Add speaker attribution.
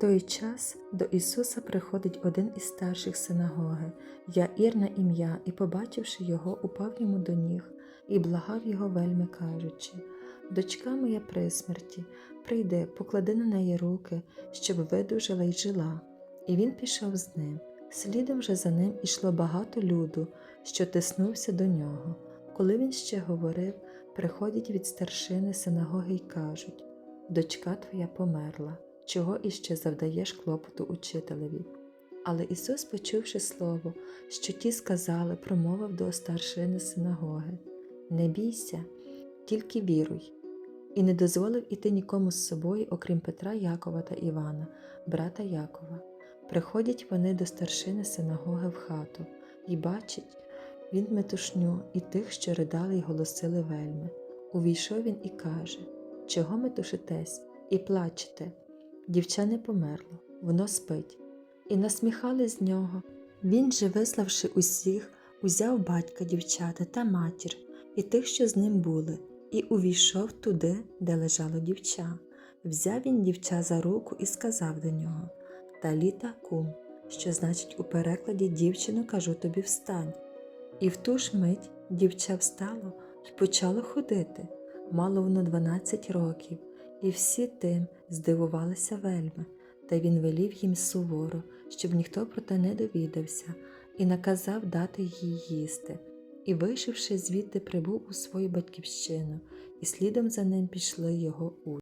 Speaker 1: той час до Ісуса приходить один із старших синагоги, Яїр на ім'я, і, побачивши його, упав йому до ніг і благав його вельми, кажучи: Дочка моя при смерті, прийди, поклади на неї руки, щоб видужала й жила. І він пішов з ним. Слідом же за ним ішло багато люду, що тиснувся до нього. Коли він ще говорив, приходять від старшини синагоги й кажуть: Дочка твоя померла, чого іще завдаєш клопоту учителеві? Але Ісус, почувши слово, що ті сказали, промовив до старшини синагоги: Не бійся, тільки віруй, і не дозволив іти нікому з собою, окрім Петра, Якова та Івана, брата Якова. Приходять вони до старшини синагоги в хату і бачать він метушню і тих, що ридали й голосили вельми. Увійшов він і каже: Чого метушитесь і плачете? Дівча не померло, воно спить. І насміхали з нього. Він же, виславши усіх, узяв батька дівчата та матір і тих, що з ним були, і увійшов туди, де лежало дівча. Взяв він дівча за руку і сказав до нього Таліта кум, що значить у перекладі дівчину кажу тобі встань. І в ту ж мить дівча встало і почало ходити. Мало воно дванадцять років, і всі тим здивувалися вельми, та він велів їм суворо, щоб ніхто про те не довідався, і наказав дати їй їсти. І, вийшовши звідти, прибув у свою батьківщину, і слідом за ним пішли його учні.